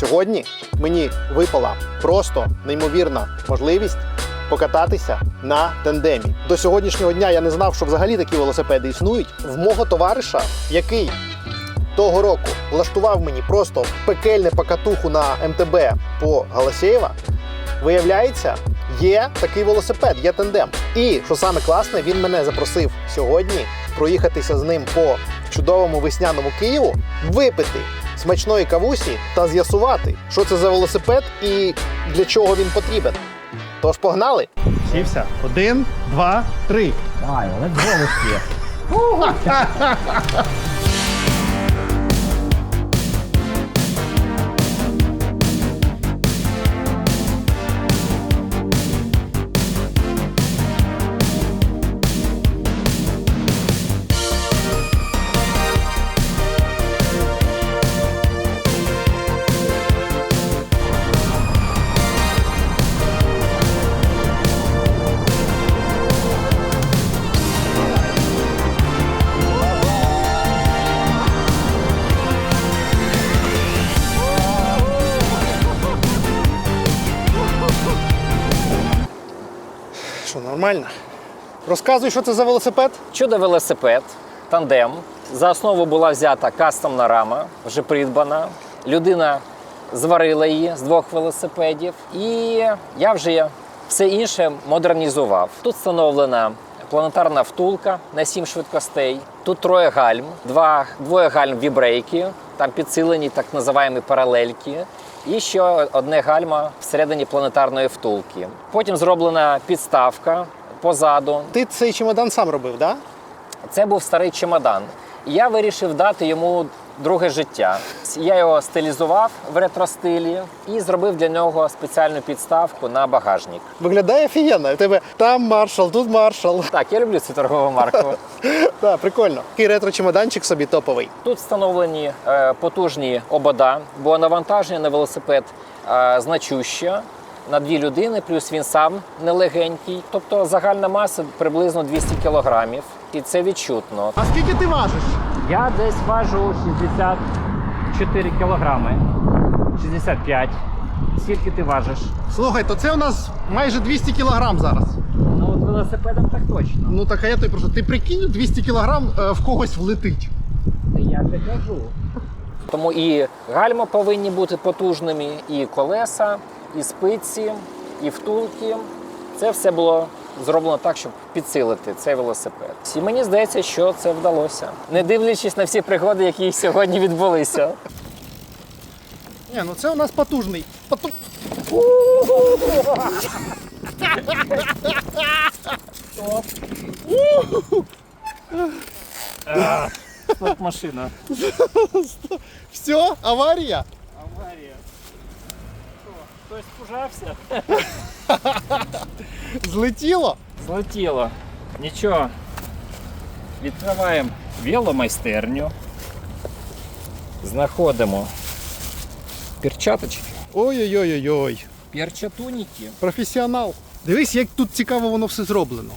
Сьогодні мені випала просто неймовірна можливість покататися на тандемі. До сьогоднішнього дня я не знав, що взагалі такі велосипеди існують. В мого товариша, який того року влаштував мені просто пекельне покатуху на МТБ по Галасєєва, виявляється, є такий велосипед, є тандем. І що саме класне, він мене запросив сьогодні проїхатися з ним по чудовому весняному Києву, випити смачної кавусі та з'ясувати, що це за велосипед і для чого він потрібен. Тож погнали! Сівся. Один, два, три. Давай, але успіх. Розказуй, що це за велосипед? Чудо велосипед, тандем. За основу була взята кастомна рама, вже придбана. Людина зварила її з двох велосипедів. І я вже все інше модернізував. Тут встановлена планетарна втулка на 7 швидкостей. Тут троє гальм, два, двоє гальм вібрейки, там підсилені так називаємо паралельки. І ще одне гальма всередині планетарної втулки. Потім зроблена підставка позаду. Ти цей чемодан сам робив, так? Да? Це був старий чемодан. Я вирішив дати йому друге життя. Я його стилізував в ретро-стилі і зробив для нього спеціальну підставку на багажник. Виглядає офігенно. У тебе там маршал, тут маршал. Так, я люблю цю торгову марку. Так, прикольно. Такий ретро-чемоданчик собі топовий. Тут встановлені е, потужні обода, бо навантаження на велосипед е, значуще. На дві людини, плюс він сам нелегенький. Тобто загальна маса приблизно 200 кілограмів. І це відчутно. А скільки ти важиш? Я десь важу 64 кілограми. 65. Скільки ти важиш? Слухай, то це у нас майже 200 кілограм зараз. Ну, от велосипедом так точно. Ну так а я тобі прошу, ти прикинь, 200 кілограм е, в когось влетить. Я ж кажу. Тому і гальма повинні бути потужними, і колеса, і спиці, і втулки. Це все було зроблено так, щоб підсилити цей велосипед. І мені здається, що це вдалося. Не дивлячись на всі пригоди, які сьогодні відбулися. Ні, ну це у нас потужний. Поту... От машина. Все. Аварія. Хтось пужався? Злетіло. Злетіло. Нічого. Відкриваємо веломайстерню. Знаходимо перчаточки. Ой-ой-ой-ой. Перчатуніки. Професіонал. Дивись, як тут цікаво воно все зроблено.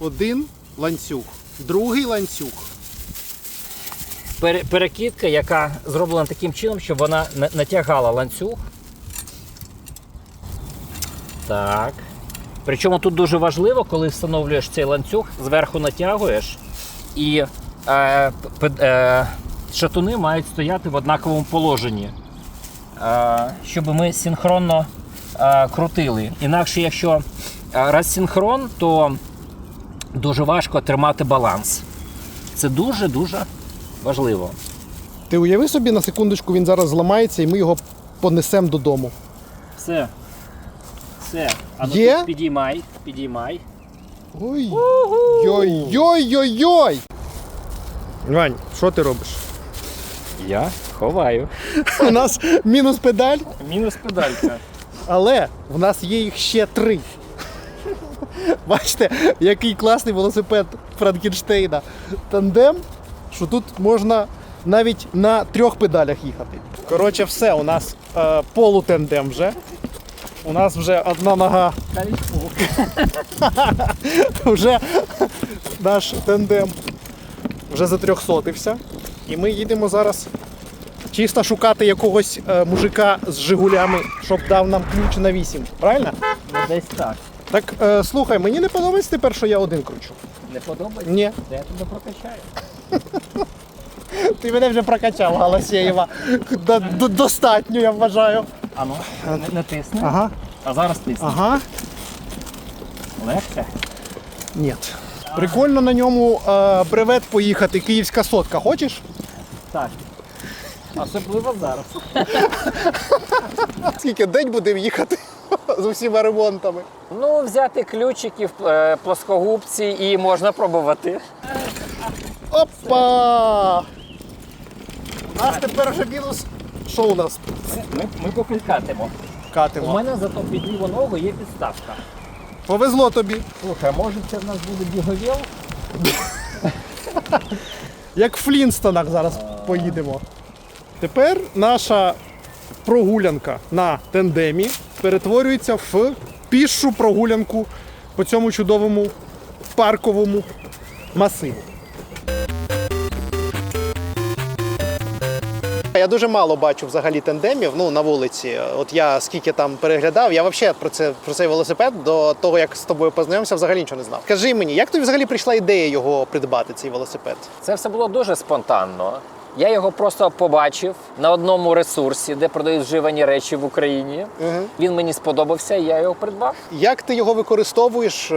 Один ланцюг, другий ланцюг. Пере- перекидка, яка зроблена таким чином, щоб вона натягала ланцюг. Так. Причому тут дуже важливо, коли встановлюєш цей ланцюг, зверху натягуєш, і е, е, шатуни мають стояти в однаковому положенні, е, щоб ми синхронно е, крутили. Інакше, якщо е, розсинхрон, то дуже важко тримати баланс. Це дуже-дуже важливо. Ти уяви собі на секундочку, він зараз зламається і ми його понесемо додому. Все. Все. А ну Є? підіймай, підіймай. Ой. Йой-йой-йой-йой! Вань, що ти робиш? Я ховаю. У нас мінус педаль, Мінус педалька. але в нас є їх ще три. Бачите, який класний велосипед Франкенштейна. Тандем, що тут можна навіть на трьох педалях їхати. Коротше, все, у нас е, полутендем вже. У нас вже одна нога, вже наш тендем вже затрьохсотився. І ми їдемо зараз чисто шукати якогось е, мужика з Жигулями, щоб дав нам ключ на 8. Правильно? Ну, десь так. Так е, слухай, мені не подобається тепер, що я один кручу. Не подобається? Ні. Де я тебе прокачаю? Ти мене вже прокачав, Галасєєва. До- до- Достатньо, я вважаю. А ну, не, тисни. Ага, А зараз тисни. ага. Легше. Ні. Прикольно на ньому е, бревет поїхати, київська сотка. Хочеш? Так. Особливо зараз. Скільки день будемо їхати з усіма ремонтами? Ну, взяти ключики в е, плоскогубці і можна пробувати. Опа! У нас тепер вже мінус. Що у нас? Ми, ми поки катимо. У Катимо. мене зато під ліву ногу є підставка. Повезло тобі. Слухай, може це в нас буде біговіл? Як в Флінстонах зараз поїдемо. Тепер наша прогулянка на тендемі перетворюється в пішу прогулянку по цьому чудовому парковому масиву. Я дуже мало бачу взагалі тендемів ну, на вулиці. От я скільки там переглядав, я взагалі про це про цей велосипед до того, як з тобою познайомився, взагалі нічого не знав. Скажи мені, як тобі взагалі прийшла ідея його придбати, цей велосипед? Це все було дуже спонтанно. Я його просто побачив на одному ресурсі, де продають вживані речі в Україні. Мгм. Він мені сподобався, і я його придбав. Як ти його використовуєш е,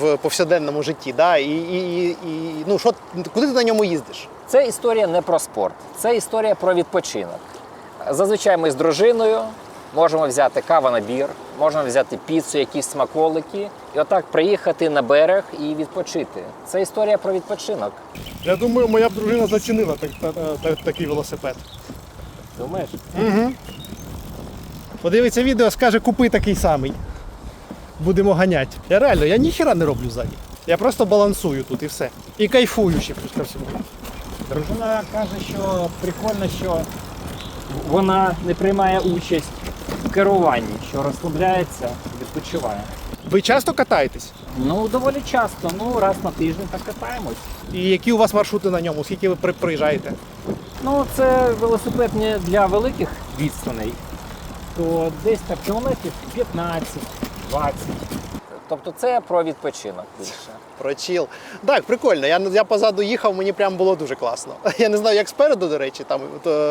в повсякденному житті? Да? І, і, і, і ну, що, куди ти на ньому їздиш? Це історія не про спорт, це історія про відпочинок. Зазвичай ми з дружиною можемо взяти кава набір, можемо взяти піцу, якісь смаколики, і отак приїхати на берег і відпочити. Це історія про відпочинок. Я думаю, моя б дружина зацінила такий велосипед. Думаєш? Угу. Подивиться відео, скаже, купи такий самий. Будемо ганяти. Я реально, я ніхіра не роблю ззаді. Я просто балансую тут і все. І кайфую ще плюс ко всьому. Дружина каже, що прикольно, що вона не приймає участь в керуванні, що розслабляється, відпочиває. Ви часто катаєтесь? Ну, доволі часто, ну раз на тиждень так катаємось. І які у вас маршрути на ньому? Скільки ви при- приїжджаєте? Ну, це велосипед не для великих відстаней, то десь так кілометрів 15, 20. Тобто це про відпочинок більше. Про чіл. Так, прикольно. Я, я позаду їхав, мені прям було дуже класно. Я не знаю, як спереду, до речі, там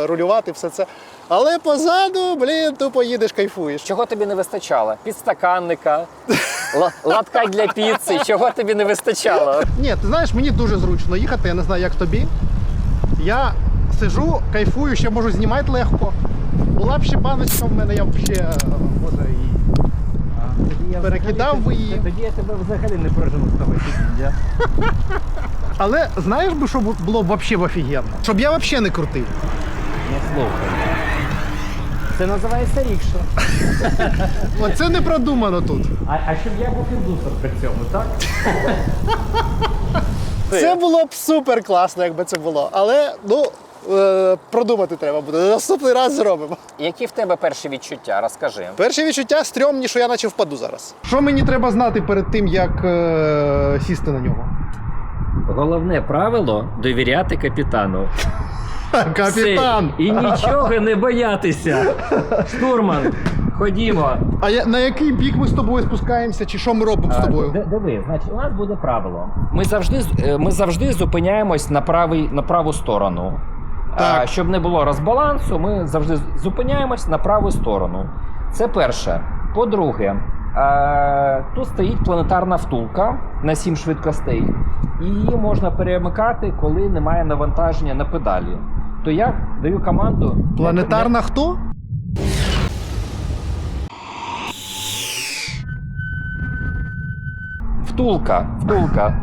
рулювати, все це. Але позаду, блін, тупо їдеш, кайфуєш. Чого тобі не вистачало? Підстаканника, ла- латка для піци, чого тобі не вистачало? Ні, ти знаєш, мені дуже зручно їхати, я не знаю, як тобі. Я сижу, кайфую, ще можу знімати легко. Була б ще баночка в мене, я б ще е, може і. Перекидав би її. Тоді я тебе взагалі не прожену з того сидіння. Але знаєш би, що було б взагалі офігенно? Щоб я взагалі не крутив. Ну слухай. Це називається рікша. Оце не продумано тут. А, а щоб я був індусом при цьому, так? Це було б супер класно, якби це було. Але ну продумати треба буде. Наступний раз зробимо. Які в тебе перші відчуття? Розкажи. Перше відчуття стрьомні, що я наче впаду зараз. Що мені треба знати перед тим, як е, сісти на нього? Головне правило довіряти капітану. Капітан! Все. І нічого не боятися. Штурман, ходімо. А я, на який бік ми з тобою спускаємося, чи що ми робимо з тобою? Д- Диви, значить, у нас буде правило. Ми завжди, з- е, ми завжди зупиняємось на, правий, на праву сторону. Так. Щоб не було розбалансу, ми завжди зупиняємось на праву сторону. Це перше. По-друге, е, тут стоїть планетарна втулка на 7 швидкостей, і її можна перемикати, коли немає навантаження на педалі. То я даю команду. Планетарна хто? Втулка. Втулка.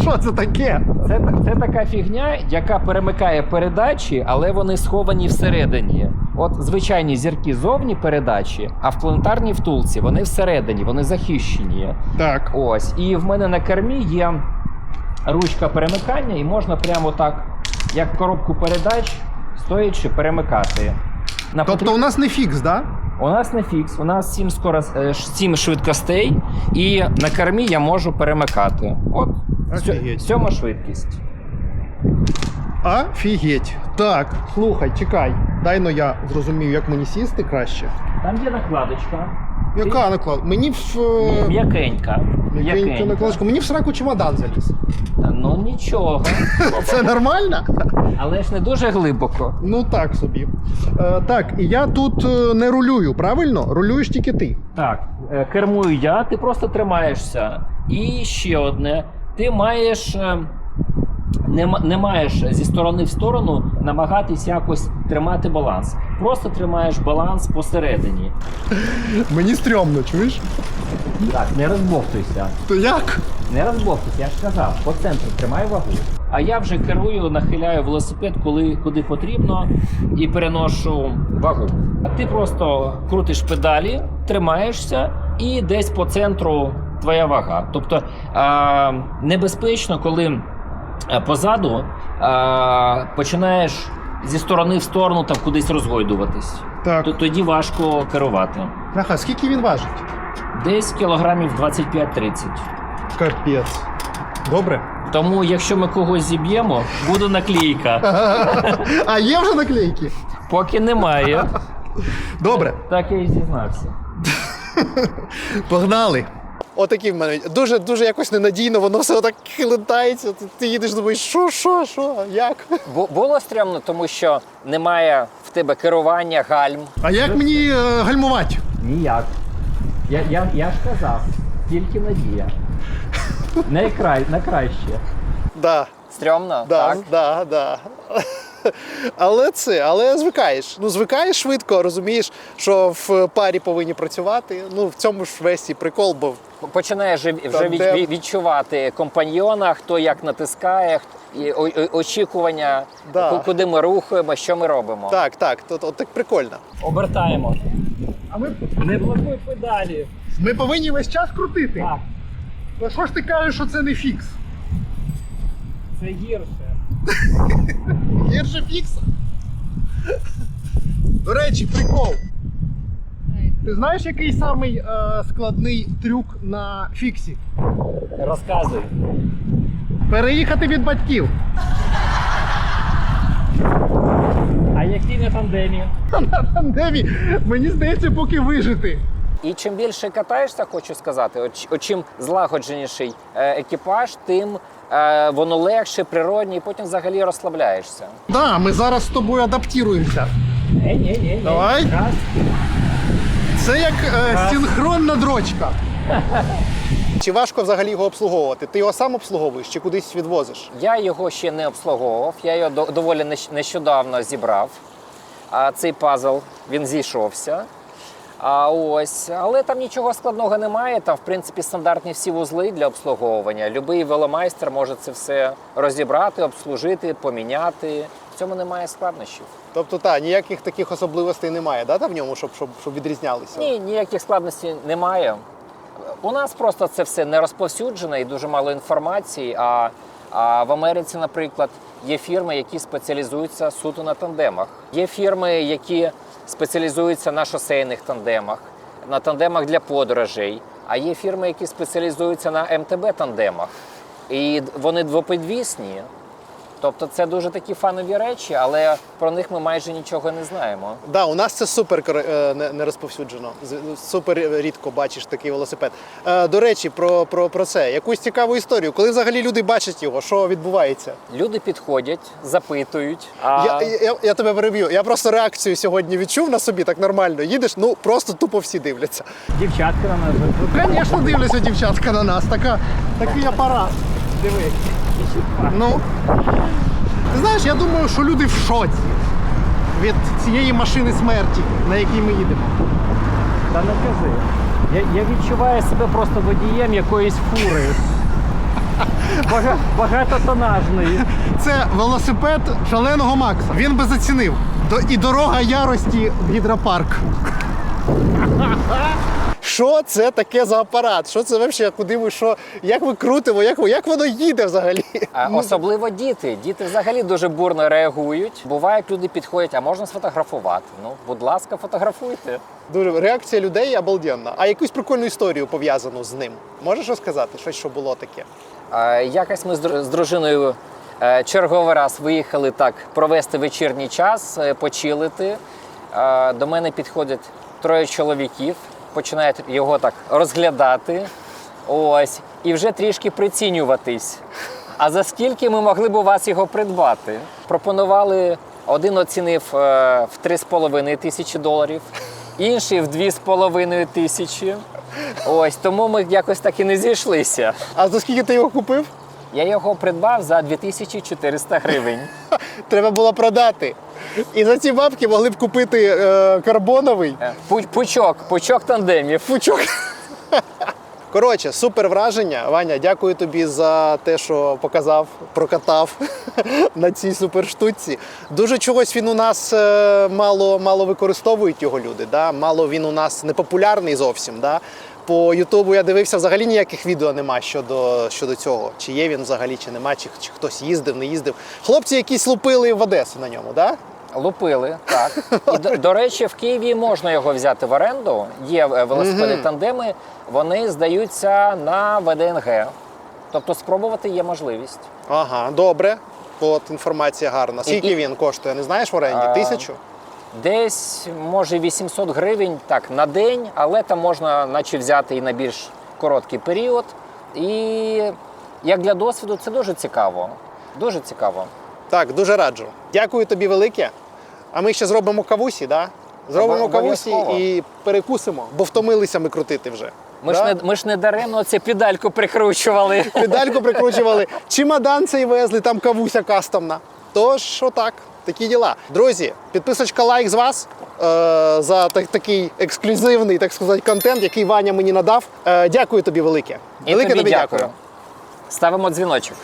Що це таке? Це, це така фігня, яка перемикає передачі, але вони сховані всередині. От звичайні зірки зовні передачі, а в планетарній втулці вони всередині, вони захищені. Так. Ось. І в мене на кермі є ручка перемикання, і можна прямо так, як коробку передач, стоячи, перемикати. На Тобто у нас не фікс, да? У нас не фікс, у нас 7, скорост, 7 швидкостей, і на кермі я можу перемикати. От Офігеть. сьома швидкість. Офігеть. Так, слухай, чекай. Дай но я зрозумію, як мені сісти краще. Там є накладочка. Яка наклад? Мені в. е, М'якенька. М'якенька накладочка. Мені в сраку чемодан заліз. Та Ну нічого. Це нормально? Але ж не дуже глибоко. Ну так собі. Е, так, і я тут е, не рулюю, правильно? Рулюєш тільки ти. Так, е, кермую я, ти просто тримаєшся. І ще одне: ти маєш. Не, не маєш зі сторони в сторону намагатись якось тримати баланс. Просто тримаєш баланс посередині. Мені стрьомно, чуєш? Так, не розбовтуйся. То як? Не розбовтуйся, я ж сказав, по центру тримай вагу. А я вже керую, нахиляю велосипед, коли куди потрібно, і переношу вагу. А ти просто крутиш педалі, тримаєшся, і десь по центру твоя вага. Тобто а, небезпечно, коли позаду а, починаєш зі сторони в сторону там кудись розгойдуватись. Так. То тоді важко керувати. Аха, скільки він важить? Десь кілограмів 25-30. Капець. Добре. Тому, якщо ми когось зіб'ємо, буде наклейка. А є вже наклейки? Поки немає, Добре. так я і зізнався. Погнали. Отакі в мене. Дуже дуже якось ненадійно, воно все отак хилитається. Ти, їдеш, думаєш, що, що, що, як? Бу- Було стрімно, тому що немає в тебе керування гальм. А як мені е, гальмувати? Ніяк. Я, я, я ж казав, тільки надія. Найкрай, на краще. Да, Стрьомно, да, так? да, да. Але це, але звикаєш. Ну, звикаєш швидко, розумієш, що в парі повинні працювати. Ну, в цьому ж весь і прикол, бо Починаєш вже, від- Тандем. відчувати компаньйона, хто як натискає, і о- о- очікування, Да. куди ми рухаємо, що ми робимо. так, так, то, то, так прикольно. Обертаємо. А ми, Не блокуй педалі. ми повинні весь час крутити. Так, Ну, Що ж ти кажеш, що це не фікс? це гірше. Гірше фікса. До речі, прикол. Ти знаєш, який самий е, складний трюк на фіксі? Розказуй. Переїхати від батьків. А які на тандемі? На тандемі, мені здається, поки вижити. І чим більше катаєшся, хочу сказати, от, чим злагодженіший е, екіпаж, тим воно легше, природні, і потім взагалі розслабляєшся. Да, ми зараз з тобою адаптуємося. Ні, ні, ні. Давай. Це як е, синхронна дрочка. Чи важко взагалі його обслуговувати? Ти його сам обслуговуєш чи кудись відвозиш? Я його ще не обслуговував, я його до- доволі нещ- нещодавно зібрав. А цей пазл він зійшовся. А ось, але там нічого складного немає. Там, в принципі, стандартні всі вузли для обслуговування. Любий веломайстер може це все розібрати, обслужити, поміняти. В цьому немає складнощів. Тобто, та, ніяких таких особливостей немає, да, там в ньому, щоб, щоб, щоб відрізнялися? Ні, ніяких складностей немає. У нас просто це все не розповсюджено і дуже мало інформації. А, а в Америці, наприклад, є фірми, які спеціалізуються суто на тандемах. Є фірми, які спеціалізуються на шосейних тандемах, на тандемах для подорожей. А є фірми, які спеціалізуються на МТБ-тандемах. І вони двопідвісні. Тобто це дуже такі фанові речі, але про них ми майже нічого не знаємо. Да, у нас це супер е, не, розповсюджено. З- Супер рідко бачиш такий велосипед. Е, до речі, про, про, про це. Якусь цікаву історію. Коли взагалі люди бачать його, що відбувається? Люди підходять, запитують. А... Я, я, я тебе переб'ю. Я просто реакцію сьогодні відчув на собі так нормально. Їдеш, ну просто тупо всі дивляться. Дівчатка на нас Звісно, дивляться дівчатка на нас. Така, такий апарат. диви. Ну, ти знаєш, я думаю, що люди в шоці від цієї машини смерті, на якій ми їдемо. Та не кажи. Я, я відчуваю себе просто водієм якоїсь фури. Бага, багатотонажної. Це велосипед шаленого Макса. Він би зацінив. До, і дорога ярості в гідропарк. Що це таке за апарат? Що це взагалі? Куди ми що? Як ми крутимо? Як, як воно їде взагалі? А, особливо діти. Діти взагалі дуже бурно реагують. Буває, як люди підходять, а можна сфотографувати. Ну, будь ласка, фотографуйте. Дуже реакція людей обалденна. А якусь прикольну історію пов'язану з ним. Можеш розказати щось, що було таке? А, якось ми з, дружиною Е, Черговий раз виїхали так провести вечірній час, е, почилити. Е, До мене підходять троє чоловіків, починають його так розглядати. Ось, і вже трішки прицінюватись. А за скільки ми могли б у вас його придбати? Пропонували, один оцінив е, в 3,5 тисячі доларів, інший в 2,5 тисячі. Ось тому ми якось так і не зійшлися. А за скільки ти його купив? Я його придбав за 2400 гривень. Треба було продати. І за ці бабки могли б купити е, карбоновий Е, пу- Пучок, пучок тандемів. пучок. Коротше, супер враження. Ваня, дякую тобі за те, що показав, прокатав на цій супер штуці. Дуже чогось він у нас е, мало, мало використовують його люди. Да? Мало він у нас не популярний зовсім. Да? По Ютубу я дивився, взагалі ніяких відео нема щодо, щодо цього. Чи є він взагалі, чи нема, чи, чи хтось їздив, не їздив. Хлопці якісь лупили в Одесу на ньому, да? Лупили, так. І, до, до речі, в Києві можна його взяти в оренду. Є е, велосипеди тандеми, вони здаються на ВДНГ. Тобто спробувати є можливість. Ага, добре. От інформація гарна. Скільки і- він коштує? Не знаєш в оренді? А, Тисячу? Десь може 800 гривень так на день, але там можна наче взяти і на більш короткий період. І як для досвіду, це дуже цікаво. Дуже цікаво. Так, дуже раджу. Дякую тобі велике. А ми ще зробимо кавусі, да? Зробимо кавусі і перекусимо, бо втомилися ми крутити вже. Ми, Да? ж не, ми ж не даремно цю педальку прикручували. Педальку прикручували, чемодан цей везли, там кавуся кастомна. Тож, отак, такі діла. Друзі, підписочка лайк з вас е, за так, такий ексклюзивний, так сказати, контент, який Ваня мені надав. Е, дякую тобі велике. І велике тобі дякую. Ставимо дзвіночок.